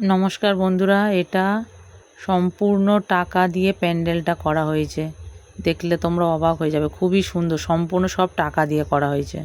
নমস্কার বন্ধুরা, এটা সম্পূর্ণ টাকা দিয়ে প্যান্ডেলটা করা হয়েছে। দেখলে তোমরা অবাক হয়ে যাবে, খুবই সুন্দর, সম্পূর্ণ সব টাকা দিয়ে করা হয়েছে।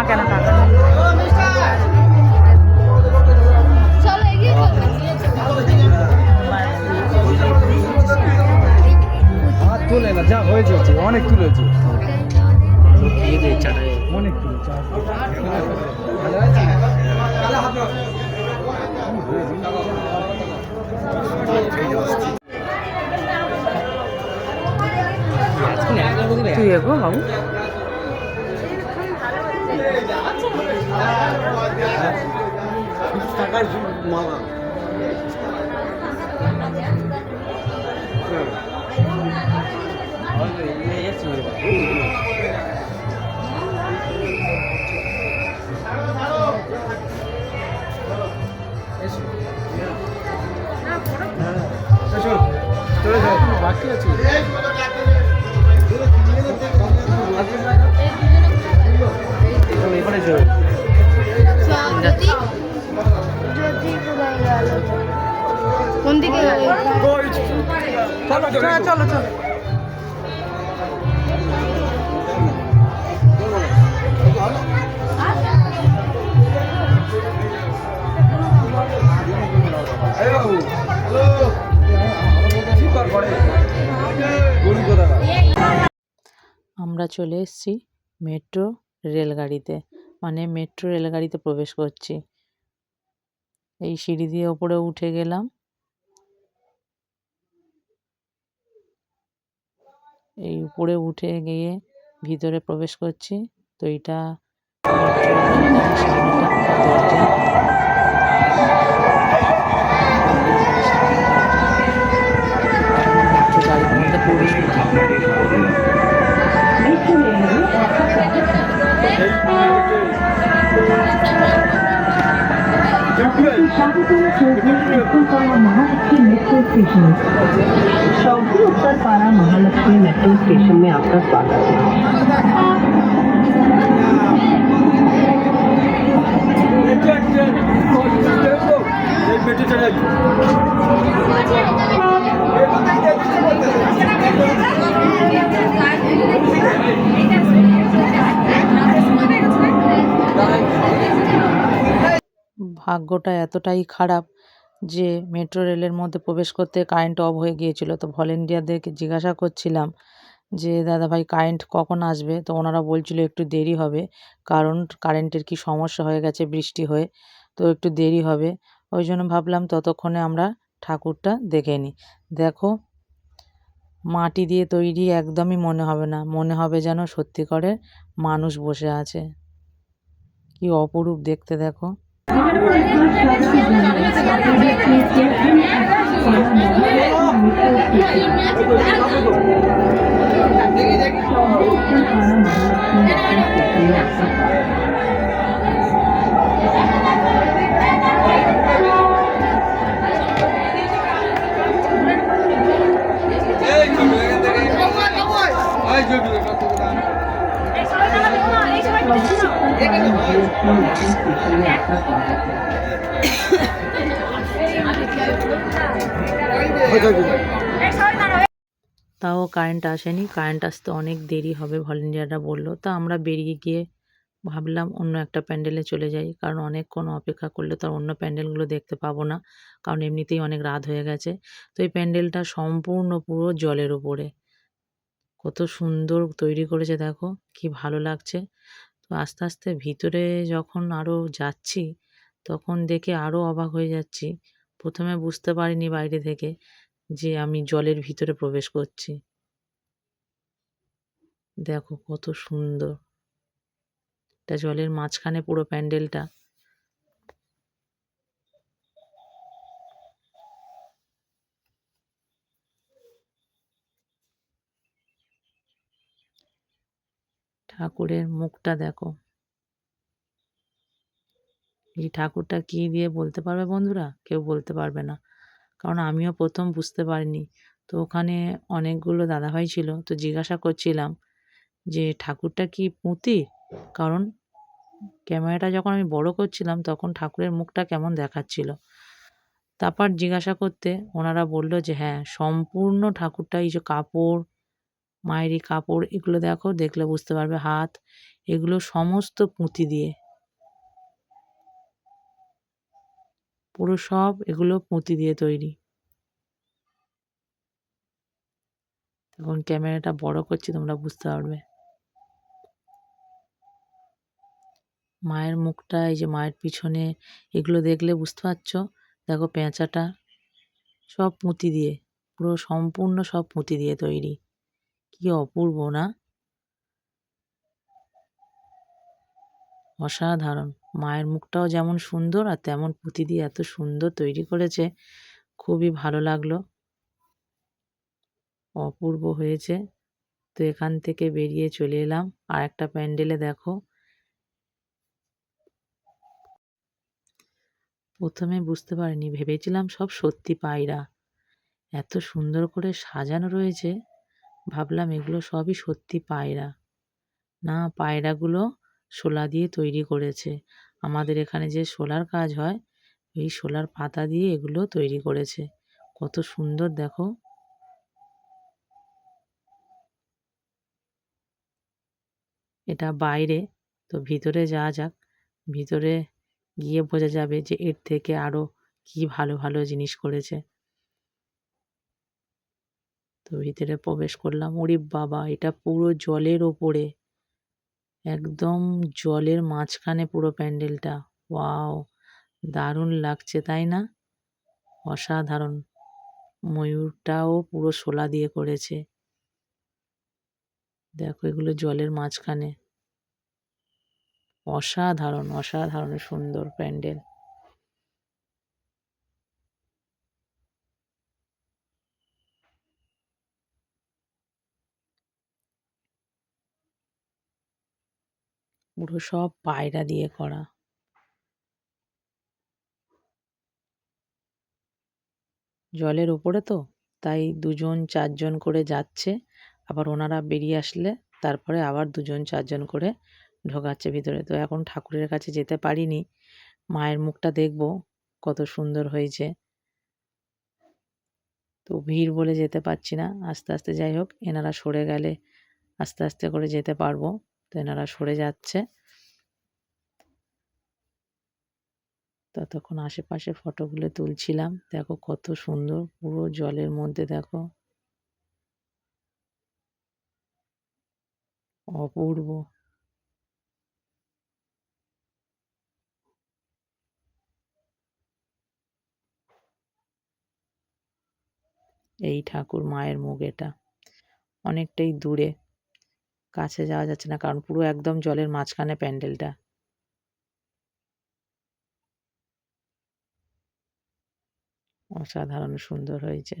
মা কেন তোলে না যা হয়েছে হচ্ছে অনেক তুলেছে অনেক তুলেছে তুই এগো বাবু। 고마워. 나 보라. 나 저. 저래 저. 마키야 지금. চলো চলো আমরা চলে এসেছি মেট্রো রেলগাড়িতে। মানে মেট্রো রেলগাড়িতে প্রবেশ করছি। এই সিঁড়ি দিয়ে ওপরে উঠে গেলাম। এই উপরে উঠে গিয়ে ভিতরে প্রবেশ করছি। তো এটা প্রবেশ রেলগাড়ির সামনেটা দরজা মেট্রো গাড়ির মধ্যে প্রবেশ করছি उत्तरपाड़ा महालक्ष्मी मेट्रो स्टेशन चौथी उत्तरपाड़ा महालक्ष्मी मेट्रो स्टेशन में आपका स्वागत है ভাগ্যটা এতটাই খারাপ যে মেট্রো রেলের মধ্যে প্রবেশ করতে কারেন্ট অফ হয়ে গিয়েছিল। তো ভলেন্টিয়ারদেরকে জিজ্ঞাসা করছিলাম যে, দাদা ভাই, কারেন্ট কখন আসবে? তো ওনারা বলছিল, একটু দেরি হবে, কারণ কারেন্টের কি সমস্যা হয়ে গেছে বৃষ্টি হয়ে, তো একটু দেরি হবে। ওই জন্য ভাবলাম ততক্ষণে আমরা ঠাকুরটা দেখে নিই। দেখো, মাটি দিয়ে তৈরি একদমই মনে হবে না, মনে হবে যেন সত্যি করে মানুষ বসে আছে। কি অপরূপ দেখতে, দেখো। Thank you. তাও কারেন্ট আসেনি কারেন্ট আসতে অনেক দেরি হবে ভলেন্টিয়াররা বলল। তা আমরা বেরিয়ে গিয়ে ভাবলাম অন্য একটা প্যান্ডেলে চলে যাই, কারণ অনেকক্ষণ অপেক্ষা করলে তো অন্য প্যান্ডেলগুলো দেখতে পাবো না, কারণ এমনিতেই অনেক রাত হয়ে গেছে। তো এই প্যান্ডেলটা সম্পূর্ণ পুরো জলের ওপরে। কত সুন্দর তৈরি করেছে দেখো, কি ভালো লাগছে। তো আস্তে আস্তে ভিতরে যখন আরও যাচ্ছি, তখন দেখে আরও অবাক হয়ে যাচ্ছি। প্রথমে বুঝতে পারিনি বাইরে থেকে যে আমি জলের ভিতরে প্রবেশ করছি। দেখো কত সুন্দর। এটা জলের মাঝখানে পুরো প্যান্ডেলটা। ঠাকুরের মুখটা দেখো। এই ঠাকুরটা কি দিয়ে বলতে পারবে বন্ধুরা? কেউ বলতে পারবে না। কারণ আমিও প্রথম বুঝতে পারিনি। তো ওখানে অনেকগুলো দাদাভাই ছিল। তো জিজ্ঞাসা করছিলাম যে, ঠাকুরটা কি পুঁতি? কারণ ক্যামেরাটা যখন আমি বড় করছিলাম, তখন ঠাকুরের মুখটা কেমন দেখাচ্ছিল। তারপর জিজ্ঞাসা করতে ওনারা বলল যে হ্যাঁ সম্পূর্ণ ঠাকুরটা এই যে কাপড় মায়েরই কাপড়, এগুলো দেখো, দেখলে বুঝতে পারবে হাত, এগুলো সমস্ত পুঁতি দিয়ে। পুরো সব এগুলো পুঁতি দিয়ে তৈরি। তখন ক্যামেরাটা বড় করছি, তোমরা বুঝতে পারবে। মায়ের মুখটা, এই যে মায়ের পিছনে, এগুলো দেখলে বুঝতে পারছ? দেখো পেঁচাটা, সব পুঁতি দিয়ে, পুরো সম্পূর্ণ সব পুঁতি দিয়ে তৈরি। কি অপূর্ব না? অসাধারণ। মায়ের মুখটাও যেমন সুন্দর আর তেমন পুঁতি দিয়ে এত সুন্দর তৈরি করেছে, খুবই ভালো লাগল। অপূর্ব হয়েছে। তো এখান থেকে বেরিয়ে চলে এলাম। আর একটা প্যান্ডেলে দেখো। প্রথমে বুঝতে পারিনি, ভেবেছিলাম সব সত্যি পায়রা। এত সুন্দর করে সাজানো রয়েছে। ভাবলাম এগুলো সবই সত্যি পায়রা। না, পায়রাগুলো শোলা দিয়ে তৈরি করেছে। আমাদের এখানে যে শোলার কাজ হয়, এই শোলার পাতা দিয়ে এগুলো তৈরি করেছে। কত সুন্দর, দেখো। এটা বাইরে, তো ভিতরে যাওয়া যাক, ভিতরে গিয়ে বোঝা যাবে যে এর থেকে আরও কি ভালো ভালো জিনিস করেছে। তো ভিতরে প্রবেশ করলাম। ওরে বাবা, এটা পুরো জলের ওপরে। একদম জলের মাঝখানে পুরো প্যান্ডেলটা। ওয়াও, দারুণ লাগছে, তাই না? অসাধারণ। ময়ূরটাও পুরো শোলা দিয়ে করেছে। দেখো এগুলো জলের মাঝখানে। অসাধারণ অসাধারণ সুন্দর প্যান্ডেল। পুরো সব পায়রা দিয়ে করা। জলের ওপরে তো, তাই দুজন চারজন করে যাচ্ছে। আবার ওনারা বেরিয়ে আসলে, তারপরে আবার দুজন চারজন করে ঢোকাচ্ছে ভিতরে। তো এখন ঠাকুরের কাছে যেতে পারিনি। মায়ের মুখটা দেখব, কত সুন্দর হয়েছে। তো ভিড় বলে যেতে পারছি না। আস্তে আস্তে যাই হোক, এনারা সরে গেলে আস্তে আস্তে করে যেতে পারব। তো এনারা সরে যাচ্ছে। ততক্ষণ আশেপাশে ফটোগুলো তুলছিলাম। দেখো কত সুন্দর, পুরো জলের মধ্যে দেখো। অপূর্ব। এই ঠাকুর মায়ের মুখ এটা। অনেকটাই দূরে। কাছে যাওয়া যাচ্ছে না কারণ পুরো একদম জলের মাঝখানে প্যান্ডেলটা। অসাধারণ সুন্দর হয়েছে।